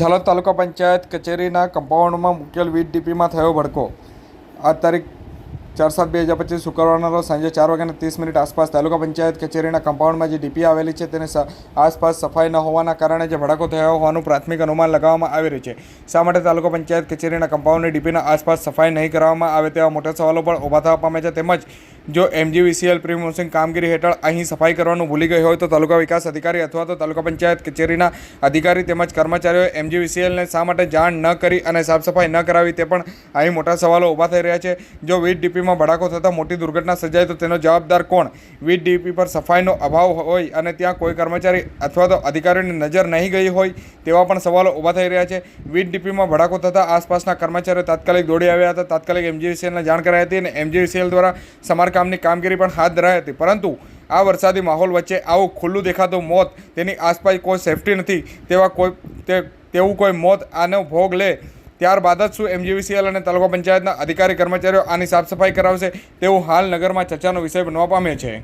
ઝાલોદ તાલુકા પંચાયત કચેરીના કમ્પાઉન્ડમાં મુકેલ વીજ ડીપીમાં થયો ભડકો. આ તારીખ ચાર સાત બે હજાર પચીસ શુક્રવારના રોજ સાંજે ચાર વાગ્યાના ત્રીસ મિનિટ આસપાસ તાલુકા પંચાયત કચેરીના કમ્પાઉન્ડમાં જે ડીપી આવેલી છે તેને આસપાસ સફાઈ ન હોવાના કારણે જે ભડાકો થયો હોવાનું પ્રાથમિક અનુમાન લગાવવામાં આવી રહ્યું છે. શા માટે તાલુકા પંચાયત કચેરીના કમ્પાઉન્ડની ડીપીના આસપાસ સફાઈ નહીં કરવામાં આવે તેવા મોટા સવાલો પણ ઊભા થવા પામે છે. તેમજ જો એમજીવીસીએલ પ્રિમોશન કામગીરી હેઠળ અહીં સફાઈ કરવાનું ભૂલી ગઈ હોય તો તાલુકા વિકાસ અધિકારી અથવા તો તાલુકા પંચાયત કચેરીના અધિકારી તેમજ કર્મચારીઓએ એમજીવીસીએલને શા માટે જાણ ન કરી અને સાફ સફાઈ ન કરાવી તે પણ અહીં મોટા સવાલો ઊભા થઈ રહ્યા છે. જો વીજ ડીપીમાં ભડાકો થતાં મોટી દુર્ઘટના સર્જાય તો તેનો જવાબદાર કોણ? વીજ ડીપી પર સફાઈનો અભાવ હોય અને ત્યાં કોઈ કર્મચારી અથવા તો અધિકારીઓની નજર નહીં ગઈ હોય તેવા પણ સવાલો ઊભા થઈ રહ્યા છે. વીજ ડીપીમાં ભડાકો થતાં આસપાસના કર્મચારીઓ તાત્કાલિક દોડી આવ્યા હતા. તાત્કાલિક એમજીવીસીએલને જાણ કરાઈ હતી અને એમજીવીસીએલ દ્વારા સમારકામની કામગીરી પણ હાથ ધરાઈ હતી. પરંતુ આ વરસાદી માહોલ વચ્ચે આવું ખુલ્લું દેખાતું મોત, તેની આસપાસ કોઈ સેફટી નથી, તેવા કોઈ તેવું કોઈ મોત આનો ભોગ લે. ત્યારબાદ જ શું એમજીવીસીએલ અને તાલુકા પંચાયતના અધિકારી કર્મચારીઓ આની સાફ સફાઈ કરાવશે તેવું હાલ નગરમાં ચર્ચાનો વિષય બનવા પામ્યો છે.